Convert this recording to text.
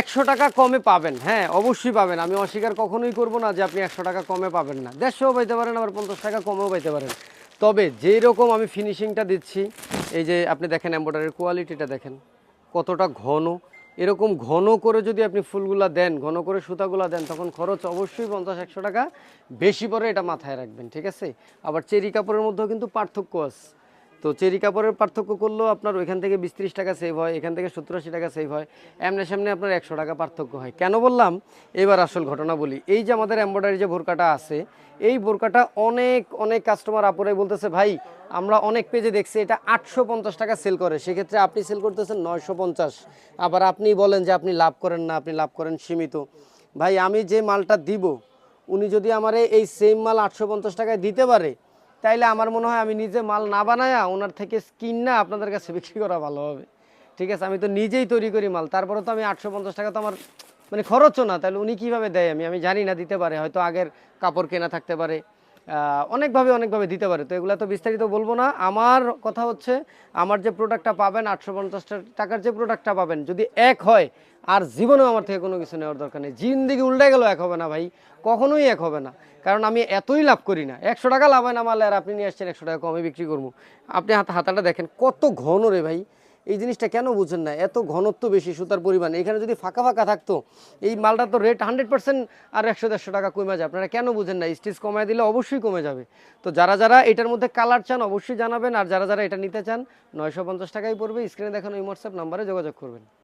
একশো টাকা কমে পাবেন। হ্যাঁ অবশ্যই পাবেন। আমি অস্বীকার কখনোই করব না যে আপনি একশো টাকা কমে পাবেন না। দেড়শোও পাইতে পারেন, আবার পঞ্চাশ টাকা কমেও পাইতে পারেন। তবে যেই রকম আমি ফিনিশিংটা দিচ্ছি, এই যে আপনি দেখেন এম্বয়ডারির কোয়ালিটিটা দেখেন, কতটা ঘন। এরকম ঘন করে যদি আপনি ফুলগুলা দেন, ঘন করে সুতাগুলা দেন, তখন খরচ অবশ্যই পঞ্চাশ, একশো টাকা। বেশি পরে এটা মাথায় রাখবেন, ঠিক আছে? আবার চেরি কাপড়ের মধ্যেও কিন্তু পার্থক্য আছে। তো চেরি কাপড়ের পার্থক্য করলেও আপনার ওইখান থেকে বিশ ত্রিশ টাকা সেভ হয়, এখান থেকে সত্তর আশি টাকা সেভ হয়। এমনি সামনে আপনার একশো টাকা পার্থক্য হয়। কেন বললাম? এবার আসল ঘটনা বলি। এই যে আমাদের এম্বয়ডারি যে বোরকাটা আছে, এই বোরকাটা অনেক অনেক কাস্টমার আপুরাই বলতেছে, ভাই, আমরা অনেক পেজে দেখছি, এটা আটশো পঞ্চাশ টাকা সেল করে। সেক্ষেত্রে আপনি সেল করতেছেন নয়শো পঞ্চাশ। আবার আপনি বলেন যে আপনি লাভ করেন না, আপনি লাভ করেন সীমিত। ভাই, আমি যে মালটা দিব, উনি যদি আমারে এই সেম মাল আটশো পঞ্চাশ টাকায় দিতে পারে তাইলে আমার মনে হয় আমি নিজে মাল না বানায়া ওনার থেকে স্কিন না আপনাদের কাছে বিক্রি করা ভালো হবে। ঠিক আছে? আমি তো নিজেই তৈরি করি মাল। তারপরে তো আমি আটশো পঞ্চাশ টাকা তো আমার মানে খরচও না। তাহলে উনি কীভাবে দেয় আমি? আমি জানি না, দিতে পারে। হয়তো আগের কাপড় কেনা থাকতে পারে। অনেকভাবে অনেকভাবে দিতে পারে। তো এগুলো তো বিস্তারিত বলব না। আমার কথা হচ্ছে, আমার যে প্রোডাক্টটা পাবেন, আটশো পঞ্চাশ টাকার যে প্রোডাক্টটা পাবেন, যদি এক হয়, আর জীবনেও আমার থেকে কোনো কিছু নেওয়ার দরকার নেই। জিন্দিগি উল্টে গেল, এক হবে না ভাই। কখনোই এক হবে না। কারণ আমি এতই লাভ করি না। একশো টাকা লাভ হয় না মারলে আর আপনি নিয়ে আসছেন একশো টাকা কমে বিক্রি করব। আপনি হাত হাতাটা দেখেন, কত ঘন রে ভাই। এই জিনিসটা কেন বুঝেন না? এত ঘনত্ব বেশি সুতার পরিমাণ। এখানে যদি ফাঁকা ফাঁকা থাকতো, এই মালটা তো রেট হান্ড্রেড পার্সেন্ট আর একশো দেড়শো টাকা কমে যায়। আপনারা কেন বুঝেন না? স্টিচ কমায় দিলে অবশ্যই কমে যাবে। তো যারা যারা এটার মধ্যে কালার চান, অবশ্যই জানাবেন। আর যারা যারা এটা নিতে চান, নয়শো পঞ্চাশ টাকাই পড়বে। স্ক্রিনে দেখানো এই হোয়াটসঅ্যাপ নাম্বারে যোগাযোগ করবেন।